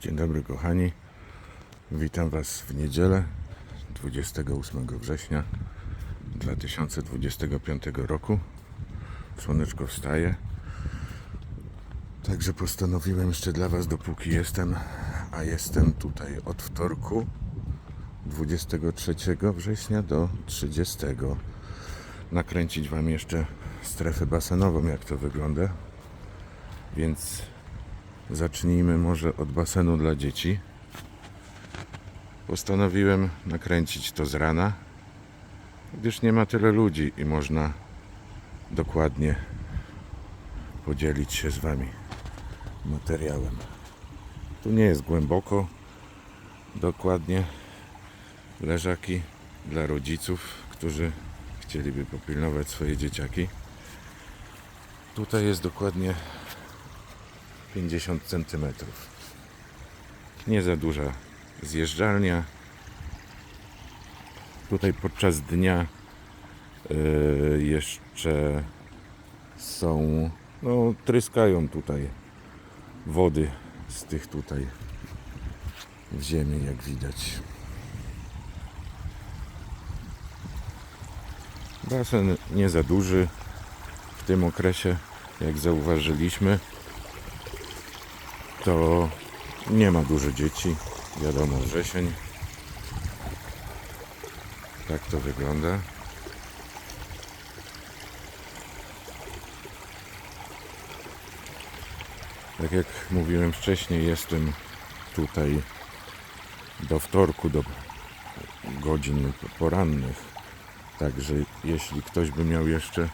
Dzień dobry kochani. Witam Was w niedzielę 28 września 2025 roku. Słoneczko wstaje. Także postanowiłem jeszcze dla Was, dopóki jestem, a jestem tutaj od wtorku 23 września do 30 nakręcić Wam jeszcze strefę basenową, jak to wygląda. Więc zacznijmy może od basenu dla dzieci. Postanowiłem nakręcić to z rana, gdyż nie ma tyle ludzi i można dokładnie podzielić się z Wami materiałem. Tu nie jest głęboko, dokładnie leżaki dla rodziców, którzy chcieliby popilnować swoje dzieciaki. Tutaj jest dokładnie 50 cm. Nie za duża zjeżdżalnia. Tutaj podczas dnia yy, jeszcze są, no tryskają tutaj wody z tych tutaj w ziemi, jak widać. Basen nie za duży w tym okresie, jak zauważyliśmy to nie ma dużo dzieci. Wiadomo, wrzesień. Tak to wygląda. Tak jak mówiłem wcześniej, jestem tutaj do wtorku, do godzin porannych. Także jeśli ktoś by miał jeszcze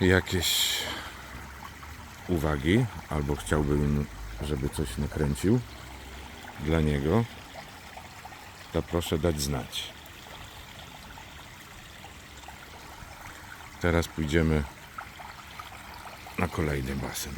jakieś uwagi, albo chciałbym, żeby coś nakręcił dla niego, to proszę dać znać. Teraz pójdziemy na kolejny basen.